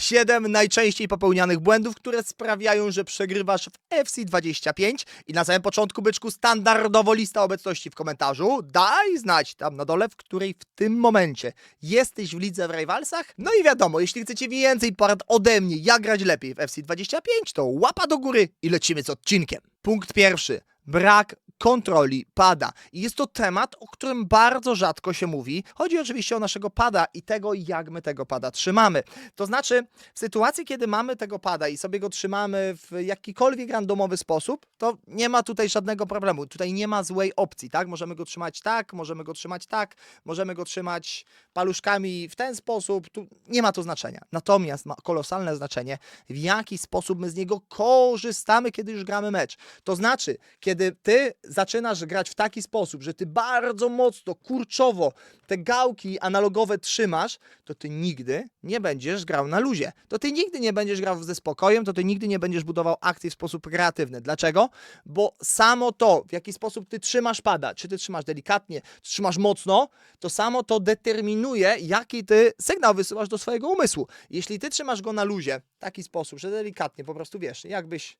7 najczęściej popełnianych błędów, które sprawiają, że przegrywasz w FC25. I na samym początku, byczku, standardowo lista obecności w komentarzu. Daj znać tam na dole, w której w tym momencie jesteś w lidze w Rivalsach. No i wiadomo, jeśli chcecie więcej porad ode mnie, jak grać lepiej w FC25, to łapa do góry i lecimy z odcinkiem. Punkt pierwszy. Brak kontroli pada. I jest to temat, o którym bardzo rzadko się mówi. Chodzi oczywiście o naszego pada i tego, jak my tego pada trzymamy. To znaczy, w sytuacji, kiedy mamy tego pada i sobie go trzymamy w jakikolwiek randomowy sposób, to nie ma tutaj żadnego problemu. Tutaj nie ma złej opcji, tak? Możemy go trzymać tak, możemy go trzymać tak, możemy go trzymać paluszkami w ten sposób. Tu nie ma to znaczenia. Natomiast ma kolosalne znaczenie, w jaki sposób my z niego korzystamy, kiedy już gramy mecz. To znaczy, kiedy ty zaczynasz grać w taki sposób, że ty bardzo mocno, kurczowo te gałki analogowe trzymasz, to ty nigdy nie będziesz grał na luzie. To ty nigdy nie będziesz grał ze spokojem, to ty nigdy nie będziesz budował akcji w sposób kreatywny. Dlaczego? Bo samo to, w jaki sposób ty trzymasz pada, czy ty trzymasz delikatnie, czy trzymasz mocno, to samo to determinuje, jaki ty sygnał wysyłasz do swojego umysłu. Jeśli ty trzymasz go na luzie, w taki sposób, że delikatnie, po prostu wiesz, jakbyś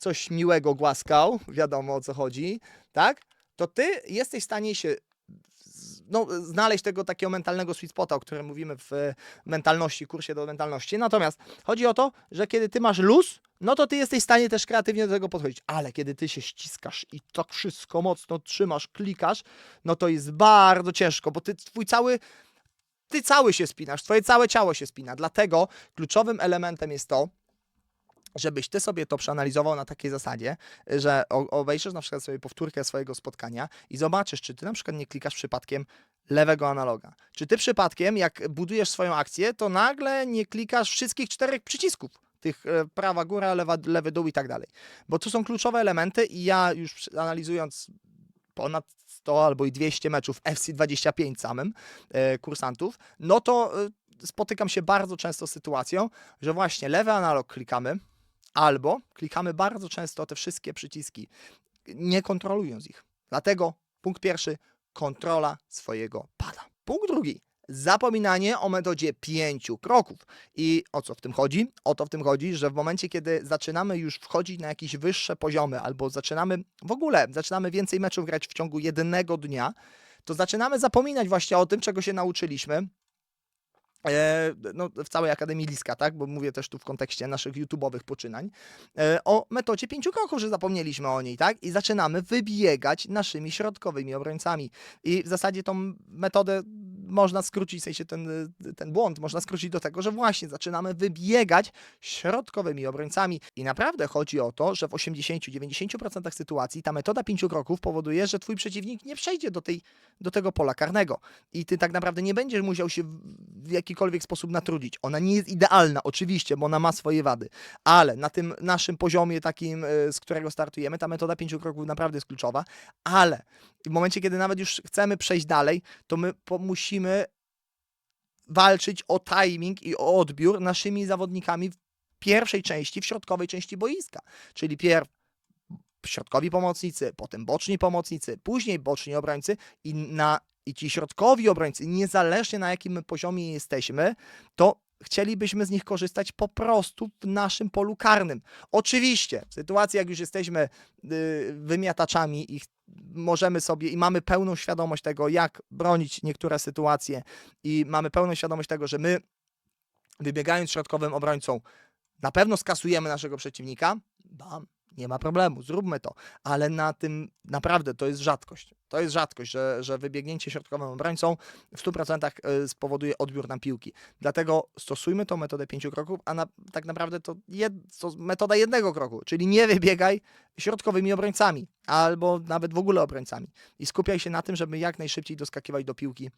coś miłego głaskał, wiadomo o co chodzi, tak? To ty jesteś w stanie się no, znaleźć tego takiego mentalnego sweet spota, o którym mówimy w mentalności, kursie do mentalności. Natomiast chodzi o to, że kiedy ty masz luz, no to ty jesteś w stanie też kreatywnie do tego podchodzić. Ale kiedy ty się ściskasz i tak wszystko mocno trzymasz, klikasz, no to jest bardzo ciężko, bo ty twój cały ty cały się spinasz, twoje całe ciało się spina. Dlatego kluczowym elementem jest to, żebyś ty sobie to przeanalizował na takiej zasadzie, że obejrzysz na przykład sobie powtórkę swojego spotkania i zobaczysz, czy ty na przykład nie klikasz przypadkiem lewego analoga. Czy ty przypadkiem, jak budujesz swoją akcję, to nagle nie klikasz wszystkich czterech przycisków. Tych e, prawa góra, lewa, lewy dół i tak dalej. Bo to są kluczowe elementy i ja już analizując ponad 100 albo i 200 meczów FC25 samym e, kursantów, no to e, spotykam się bardzo często z sytuacją, że właśnie lewy analog klikamy, albo klikamy bardzo często te wszystkie przyciski, nie kontrolując ich. Dlatego punkt pierwszy, kontrola swojego pada. Punkt drugi, zapominanie o metodzie pięciu kroków. I o co w tym chodzi? O to w tym chodzi, że w momencie, kiedy zaczynamy już wchodzić na jakieś wyższe poziomy, albo zaczynamy w ogóle, zaczynamy więcej meczów grać w ciągu jednego dnia, to zaczynamy zapominać właśnie o tym, czego się nauczyliśmy, no, w całej Akademii Liska, tak? Bo mówię też tu w kontekście naszych YouTube'owych poczynań, e, o metodzie pięciu kroków, że zapomnieliśmy o niej, tak? I zaczynamy wybiegać naszymi środkowymi obrońcami. I w zasadzie tą metodę można skrócić, w sensie ten, ten błąd można skrócić do tego, że właśnie zaczynamy wybiegać środkowymi obrońcami. I naprawdę chodzi o to, że w 80-90% sytuacji ta metoda pięciu kroków powoduje, że twój przeciwnik nie przejdzie do, tej, do tego pola karnego. I ty tak naprawdę nie będziesz musiał się w- jakikolwiek sposób natrudzić. Ona nie jest idealna, oczywiście, bo ona ma swoje wady, ale na tym naszym poziomie takim, y, z którego startujemy, ta metoda pięciu kroków naprawdę jest kluczowa, ale w momencie, kiedy nawet już chcemy przejść dalej, to my po, musimy walczyć o timing i o odbiór naszymi zawodnikami w pierwszej części, w środkowej części boiska. Czyli pierw środkowi pomocnicy, potem boczni pomocnicy, później boczni obrońcy i, na, i ci środkowi obrońcy, niezależnie na jakim poziomie jesteśmy, to chcielibyśmy z nich korzystać po prostu w naszym polu karnym. Oczywiście, w sytuacji jak już jesteśmy y, wymiataczami i możemy sobie i mamy pełną świadomość tego, jak bronić niektóre sytuacje i mamy pełną świadomość tego, że my wybiegając środkowym obrońcą na pewno skasujemy naszego przeciwnika, bam, nie ma problemu, zróbmy to. Ale na tym naprawdę to jest rzadkość. To jest rzadkość, że, że wybiegnięcie środkowym obrońcą w 100% y, spowoduje odbiór na piłki. Dlatego stosujmy tą metodę pięciu kroków, a na, tak naprawdę to, jed, to metoda jednego kroku, czyli nie wybiegaj środkowymi obrońcami albo nawet w ogóle obrońcami. I skupiaj się na tym, żeby jak najszybciej doskakiwać do piłki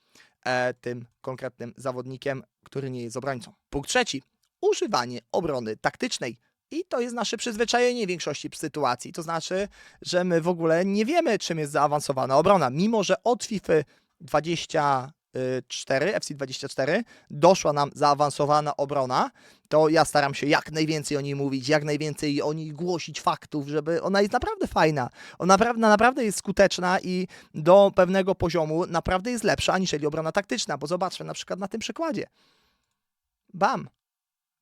e, tym konkretnym zawodnikiem, który nie jest obrońcą. Punkt trzeci. Używanie obrony taktycznej. I to jest nasze przyzwyczajenie w większości sytuacji. To znaczy, że my w ogóle nie wiemy, czym jest zaawansowana obrona. Mimo, że od FIFA 24, FC24 doszła nam zaawansowana obrona, to ja staram się jak najwięcej o niej mówić, jak najwięcej o niej głosić faktów, żeby ona jest naprawdę fajna. Ona naprawdę, naprawdę jest skuteczna i do pewnego poziomu naprawdę jest lepsza aniżeli obrona taktyczna, bo zobaczmy na przykład na tym przykładzie. Bam.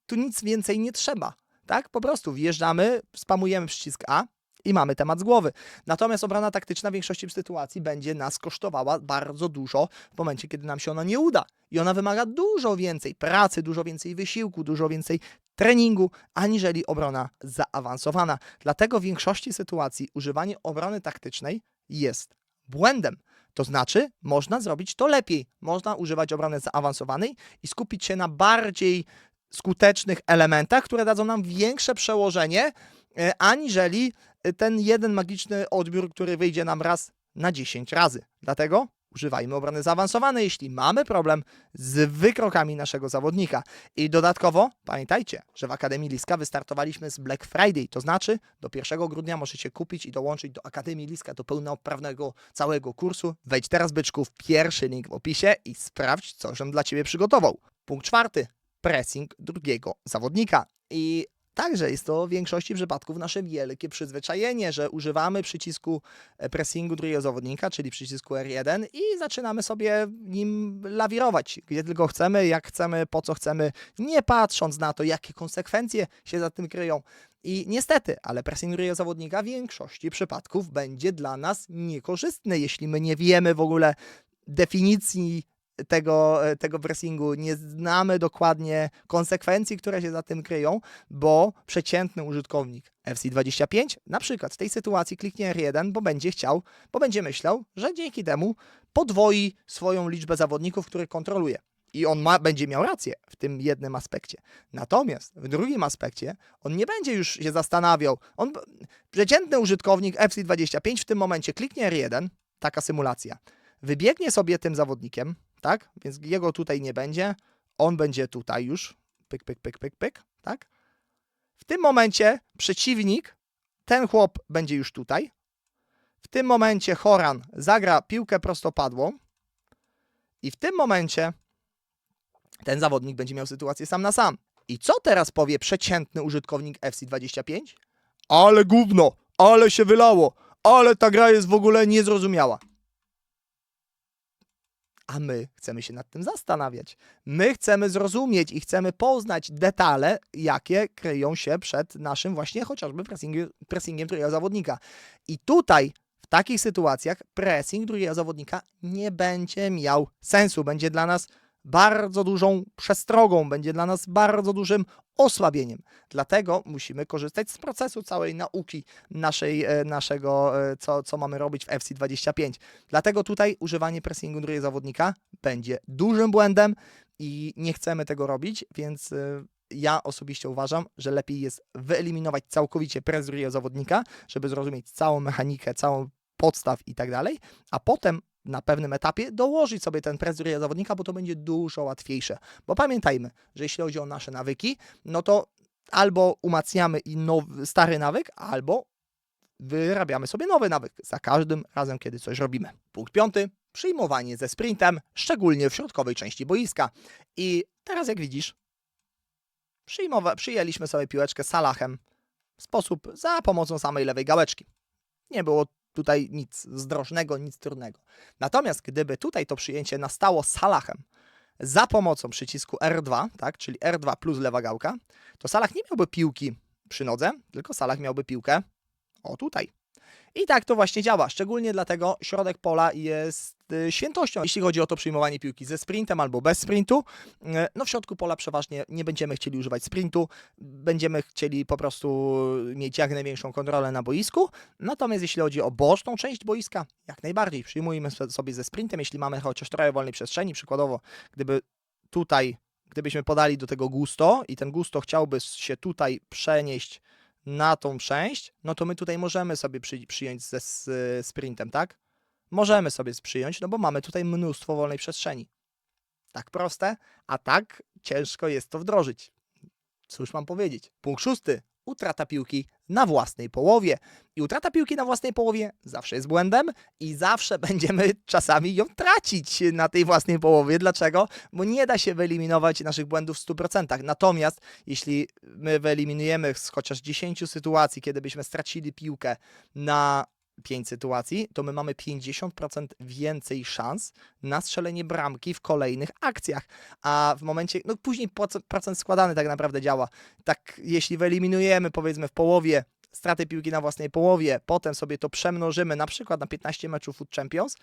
tu nic więcej nie trzeba. Tak? Po prostu wjeżdżamy, spamujemy przycisk A i mamy temat z głowy. Natomiast obrona taktyczna w większości sytuacji będzie nas kosztowała bardzo dużo w momencie, kiedy nam się ona nie uda. I ona wymaga dużo więcej pracy, dużo więcej wysiłku, dużo więcej treningu, aniżeli obrona zaawansowana. Dlatego w większości sytuacji używanie obrony taktycznej jest błędem. To znaczy, można zrobić to lepiej. Można używać obrony zaawansowanej i skupić się na bardziej skutecznych elementach, które dadzą nam większe przełożenie, e, aniżeli ten jeden magiczny odbiór, który wyjdzie nam raz na 10 razy. Dlatego używajmy obrony zaawansowanej, jeśli mamy problem z wykrokami naszego zawodnika. I dodatkowo pamiętajcie, że w Akademii Liska wystartowaliśmy z Black Friday, to znaczy do 1 grudnia możecie kupić i dołączyć do Akademii Liska, do pełnoprawnego całego kursu. Wejdź teraz byczku w pierwszy link w opisie i sprawdź, co on dla Ciebie przygotował. Punkt czwarty. Pressing drugiego zawodnika. I Także jest to w większości przypadków nasze wielkie przyzwyczajenie, że używamy przycisku e, pressingu drugiego zawodnika, czyli przycisku R1 i zaczynamy sobie nim lawirować, gdzie tylko chcemy, jak chcemy, po co chcemy, nie patrząc na to, jakie konsekwencje się za tym kryją. I niestety, ale pressing drugiego zawodnika w większości przypadków będzie dla nas niekorzystny, jeśli my nie wiemy w ogóle definicji tego, e, tego pressingu, nie znamy dokładnie konsekwencji, które się za tym kryją, bo przeciętny użytkownik FC25 na przykład w tej sytuacji kliknie R1, bo będzie chciał, bo będzie myślał, że dzięki temu podwoi swoją liczbę zawodników, które kontroluje. I on ma, będzie miał rację w tym jednym aspekcie. Natomiast w drugim aspekcie on nie będzie już się zastanawiał. On, przeciętny użytkownik FC25 w tym momencie kliknie R1, taka symulacja, wybiegnie sobie tym zawodnikiem, tak? Więc jego tutaj nie będzie, on będzie tutaj już, pyk, pyk, pyk, pyk, pyk, tak? W tym momencie przeciwnik, ten chłop będzie już tutaj. W tym momencie Horan zagra piłkę prostopadłą i w tym momencie ten zawodnik będzie miał sytuację sam na sam. I co teraz powie przeciętny użytkownik FC25? Ale gówno, ale się wylało, ale ta gra jest w ogóle niezrozumiała a my chcemy się nad tym zastanawiać. My chcemy zrozumieć i chcemy poznać detale, jakie kryją się przed naszym właśnie chociażby pressingiem, pressingiem drugiego zawodnika. I tutaj w takich sytuacjach pressing drugiego zawodnika nie będzie miał sensu, będzie dla nas bardzo dużą przestrogą, będzie dla nas bardzo dużym osłabieniem. Dlatego musimy korzystać z procesu całej nauki naszej, e, naszego, e, co, co mamy robić w FC25. Dlatego tutaj używanie pressingu drugiego zawodnika będzie dużym błędem i nie chcemy tego robić, więc e, ja osobiście uważam, że lepiej jest wyeliminować całkowicie pres drugiego zawodnika, żeby zrozumieć całą mechanikę, całą podstaw i tak dalej, a potem na pewnym etapie dołożyć sobie ten pres drugiego zawodnika, bo to będzie dużo łatwiejsze. Bo pamiętajmy, że jeśli chodzi o nasze nawyki, no to albo umacniamy i nowy, stary nawyk, albo wyrabiamy sobie nowy nawyk za każdym razem, kiedy coś robimy. Punkt piąty. Przyjmowanie ze sprintem, szczególnie w środkowej części boiska. I teraz jak widzisz, przyjmowa- przyjęliśmy sobie piłeczkę salachem w sposób za pomocą samej lewej gałeczki. Nie było tutaj nic zdrożnego, nic trudnego. Natomiast gdyby tutaj to przyjęcie nastało Salachem za pomocą przycisku R2, tak, czyli R2 plus lewa gałka, to Salah nie miałby piłki przy nodze, tylko Salah miałby piłkę o tutaj. I tak to właśnie działa, szczególnie dlatego środek pola jest y, świętością, jeśli chodzi o to przyjmowanie piłki ze sprintem albo bez sprintu. Y, no w środku pola przeważnie nie będziemy chcieli używać sprintu, będziemy chcieli po prostu mieć jak największą kontrolę na boisku. Natomiast jeśli chodzi o boczną część boiska, jak najbardziej przyjmujemy sobie ze sprintem, jeśli mamy chociaż trochę wolnej przestrzeni, przykładowo gdyby tutaj, gdybyśmy podali do tego gusto i ten gusto chciałby się tutaj przenieść na tą część, no to my tutaj możemy sobie przy, przyjąć ze z, sprintem, tak? Możemy sobie przyjąć, no bo mamy tutaj mnóstwo wolnej przestrzeni. Tak proste, a tak ciężko jest to wdrożyć. Cóż mam powiedzieć? Punkt szósty utrata piłki na własnej połowie. I utrata piłki na własnej połowie zawsze jest błędem i zawsze będziemy czasami ją tracić na tej własnej połowie. Dlaczego? Bo nie da się wyeliminować naszych błędów w 100%. Natomiast jeśli my wyeliminujemy z chociaż 10 sytuacji, kiedy byśmy stracili piłkę na 5 sytuacji, to my mamy 50% więcej szans na strzelenie bramki w kolejnych akcjach. A w momencie, no później procent, składany tak naprawdę działa. Tak, jeśli wyeliminujemy powiedzmy w połowie straty piłki na własnej połowie, potem sobie to przemnożymy na przykład na 15 meczów Food Champions,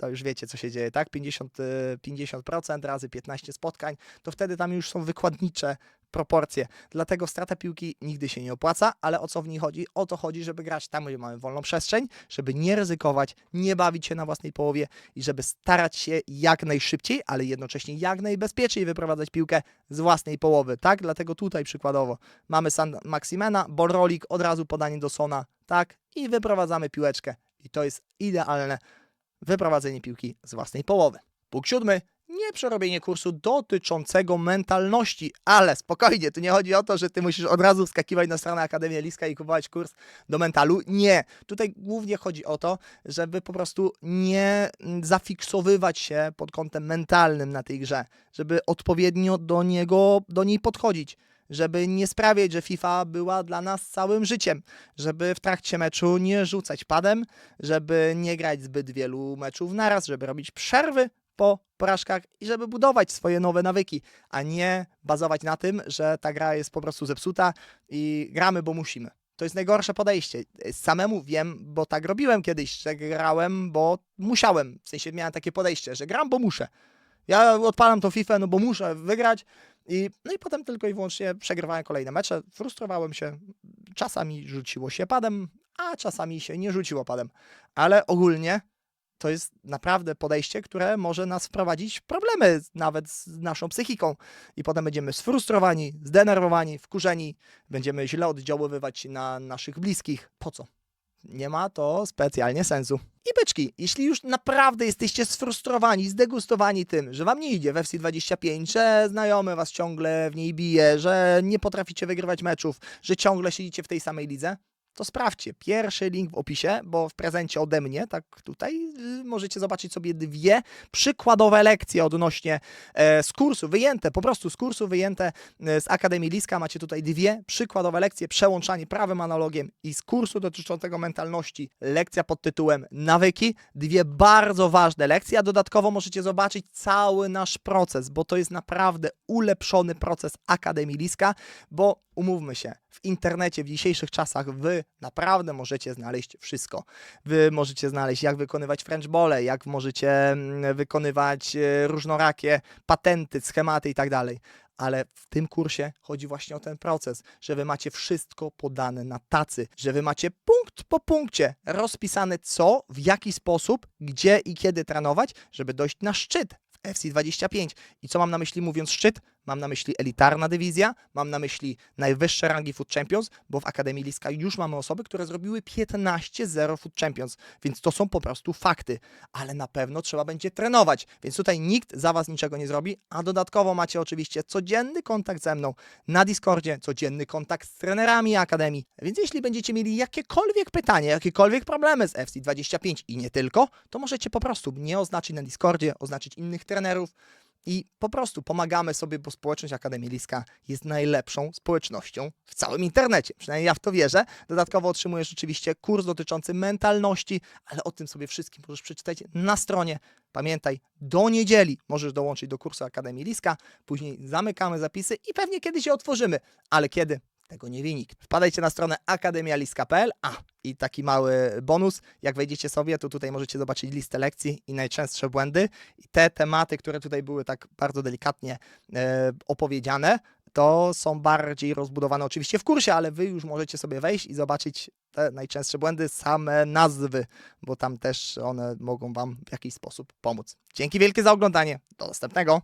to już wiecie, co się dzieje, tak? 50, y, 50% razy 15 spotkań, to wtedy tam już są wykładnicze proporcje. Dlatego strata piłki nigdy się nie opłaca, ale o co w niej chodzi? O to chodzi, żeby grać tam, gdzie mamy wolną przestrzeń, żeby nie ryzykować, nie bawić się na własnej połowie i żeby starać się jak najszybciej, ale jednocześnie jak najbezpieczniej wyprowadzać piłkę z własnej połowy, tak? Dlatego tutaj przykładowo mamy San Maximena, Borrolik, od razu podanie do Sona, tak? I wyprowadzamy piłeczkę. I to jest idealne wyprowadzenie piłki z własnej połowy. Punkt siódmy. Nie przerobienie kursu dotyczącego mentalności, ale spokojnie, tu nie chodzi o to, że ty musisz od razu wskakiwać na stronę Akademii Liska i kupować kurs do mentalu. Nie. Tutaj głównie chodzi o to, żeby po prostu nie zafiksowywać się pod kątem mentalnym na tej grze, żeby odpowiednio do niego, do niej podchodzić żeby nie sprawiać, że FIFA była dla nas całym życiem, żeby w trakcie meczu nie rzucać padem, żeby nie grać zbyt wielu meczów naraz, żeby robić przerwy po porażkach i żeby budować swoje nowe nawyki, a nie bazować na tym, że ta gra jest po prostu zepsuta i gramy, bo musimy. To jest najgorsze podejście. Samemu wiem, bo tak robiłem kiedyś, że grałem, bo musiałem. W sensie miałem takie podejście, że gram, bo muszę. Ja odpalam tą FIFA, no bo muszę wygrać. I, no i potem tylko i wyłącznie przegrywałem kolejne mecze, frustrowałem się. Czasami rzuciło się padem, a czasami się nie rzuciło padem. Ale ogólnie to jest naprawdę podejście, które może nas wprowadzić w problemy nawet z naszą psychiką. I potem będziemy sfrustrowani, zdenerwowani, wkurzeni, będziemy źle oddziaływać na naszych bliskich. Po co? Nie ma to specjalnie sensu. I byczki, jeśli już naprawdę jesteście sfrustrowani, zdegustowani tym, że wam nie idzie w FC25, że znajomy was ciągle w niej bije, że nie potraficie wygrywać meczów, że ciągle siedzicie w tej samej lidze, to sprawdźcie. Pierwszy link w opisie, bo w prezencie ode mnie, tak tutaj y, możecie zobaczyć sobie dwie przykładowe lekcje odnośnie e, z kursu, wyjęte, po prostu z kursu wyjęte e, z Akademii Liska. Macie tutaj dwie przykładowe lekcje, przełączanie prawym analogiem i z kursu dotyczącego mentalności lekcja pod tytułem nawyki. Dwie bardzo ważne lekcje, a dodatkowo możecie zobaczyć cały nasz proces, bo to jest naprawdę ulepszony proces Akademii Liska, bo umówmy się, w internecie w dzisiejszych czasach wy naprawdę możecie znaleźć wszystko. Wy możecie znaleźć, jak wykonywać French bole, jak możecie mm, wykonywać e, różnorakie patenty, schematy i tak dalej. Ale w tym kursie chodzi właśnie o ten proces, że wy macie wszystko podane na tacy, że wy macie punkt po punkcie rozpisane co, w jaki sposób, gdzie i kiedy trenować, żeby dojść na szczyt w FC25. I co mam na myśli mówiąc szczyt? Mam na myśli elitarna dywizja, mam na myśli najwyższe rangi Food Champions, bo w Akademii Liska już mamy osoby, które zrobiły 15-0 Food Champions, więc to są po prostu fakty, ale na pewno trzeba będzie trenować, więc tutaj nikt za Was niczego nie zrobi, a dodatkowo macie oczywiście codzienny kontakt ze mną na Discordzie, codzienny kontakt z trenerami Akademii, więc jeśli będziecie mieli jakiekolwiek pytanie, jakiekolwiek problemy z FC25 i nie tylko, to możecie po prostu mnie oznaczyć na Discordzie, oznaczyć innych trenerów, i po prostu pomagamy sobie, bo społeczność Akademii Liska jest najlepszą społecznością w całym internecie. Przynajmniej ja w to wierzę. Dodatkowo otrzymujesz oczywiście kurs dotyczący mentalności, ale o tym sobie wszystkim możesz przeczytać na stronie. Pamiętaj, do niedzieli możesz dołączyć do kursu Akademii Liska, później zamykamy zapisy i pewnie kiedyś je otworzymy. Ale kiedy? Tego nie wie nikt. Wpadajcie na stronę akademialiska.pl. A, i taki mały bonus. Jak wejdziecie sobie, to tutaj możecie zobaczyć listę lekcji i najczęstsze błędy. I te tematy, które tutaj były tak bardzo delikatnie e, opowiedziane, to są bardziej rozbudowane oczywiście w kursie, ale wy już możecie sobie wejść i zobaczyć te najczęstsze błędy, same nazwy, bo tam też one mogą wam w jakiś sposób pomóc. Dzięki wielkie za oglądanie. Do następnego.